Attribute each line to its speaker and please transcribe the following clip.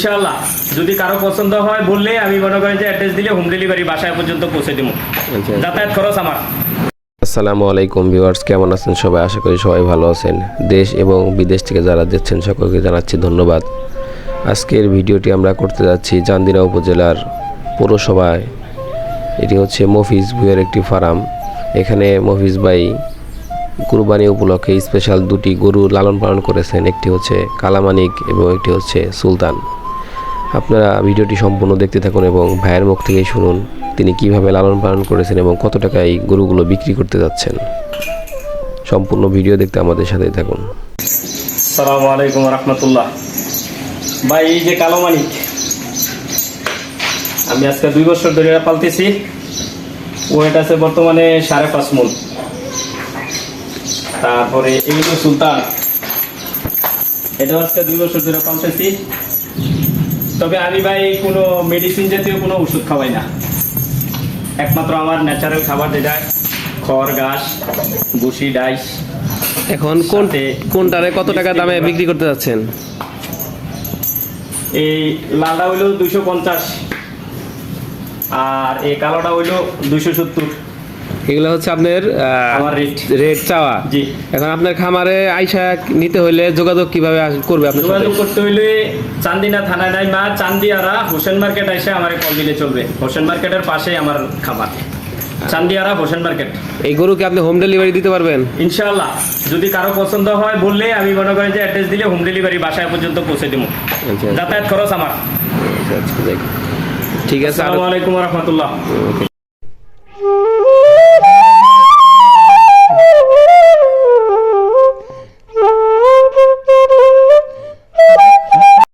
Speaker 1: ইনশাআল্লাহ যদি কারও পছন্দ হয় বললে আমি মনে করেন যে অ্যাড্রেস দিলে হোম ডেলিভারি বাসায় পর্যন্ত পৌঁছে দেবো।
Speaker 2: আচ্ছা।
Speaker 1: যাতায়াত খরচ আমার।
Speaker 2: আসসালামু আলাইকুম ভিউয়ার্স কেমন আছেন সবাই? আশা করি সবাই ভালো আছেন। দেশ এবং বিদেশ থেকে যারা দেখছেন সকলকে জানাচ্ছি ধন্যবাদ। আজকের ভিডিওটি আমরা করতে যাচ্ছি চান্দিনা উপজেলার পৌরসভায়। এটি হচ্ছে মফিজ ভুয়ের একটি ফার্ম। এখানে মফিজ ভাই কুরবানি উপলক্ষে স্পেশাল দুটি গরু লালন পালন করেছেন। একটি হচ্ছে কালামানিক এবং একটি হচ্ছে সুলতান। আপনারা ভিডিওটি সম্পূর্ণ দেখতে থাকুন এবং ভাইয়ের মুখ থেকেই শুনুন তিনি কীভাবে লালন পালন করেছেন এবং কত টাকায় গরুগুলো বিক্রি করতে যাচ্ছেন। সম্পূর্ণ ভিডিও দেখতে আমাদের সাথে থাকুন।
Speaker 1: সালামু আলাইকুম রহমতুল্লাহ। ভাই, এই যে কালো মানিক, আমি আজকে দুই বছর ধরে পালতেছি। ওয়েট আছে বর্তমানে সাড়ে পাঁচ মন। তারপরে এগুলো সুলতান, এটা আজকে দুই বছর ধরে পালতেছি। তবে আমি ভাই কোনো মেডিসিন জাতীয় কোনো ওষুধ খাওয়াই না। একমাত্র আমার ন্যাচারাল খাবার যেটা খড় ঘাস ভুসি ডাইস
Speaker 3: এখন কোন
Speaker 1: সাথে
Speaker 3: কোনটারে কত টাকা দামে বিক্রি করতে যাচ্ছেন?
Speaker 1: এই লালটা হইল দুইশো পঞ্চাশ আর এই কালোটা হইল দুইশো সত্তর।
Speaker 3: এগুলো হচ্ছে আপনার। রেট। চাওয়া।
Speaker 1: জি।
Speaker 3: এখন আপনার খামারে আইসা নিতে হলে যোগাযোগ কীভাবে করবে আপনার সাথে?
Speaker 1: যোগাযোগ করতে হইলে চান্দিনা থানায় নাই বা চান্দিয়ারা হোসেন মার্কেট এসে আমার কল দিলে চলবে। হোসেন মার্কেটের পাশেই আমার খাবার চান্দিয়ারা হোসেন মার্কেট।
Speaker 3: এই গরুকে আপনি হোম ডেলিভারি দিতে পারবেন?
Speaker 1: ইনশাআল্লাহ। যদি কারও পছন্দ হয় বললে আমি মনে করেন যে অ্যাড্রেস দিলে হোম ডেলিভারি বাসায় পর্যন্ত পৌঁছে দেবো।
Speaker 3: আচ্ছা,
Speaker 1: যাতায়াত খরচ আমার।
Speaker 3: আচ্ছা, আচ্ছা, ঠিক আছে
Speaker 1: আসসালামু আলাইকুম রহমতুল্লাহ।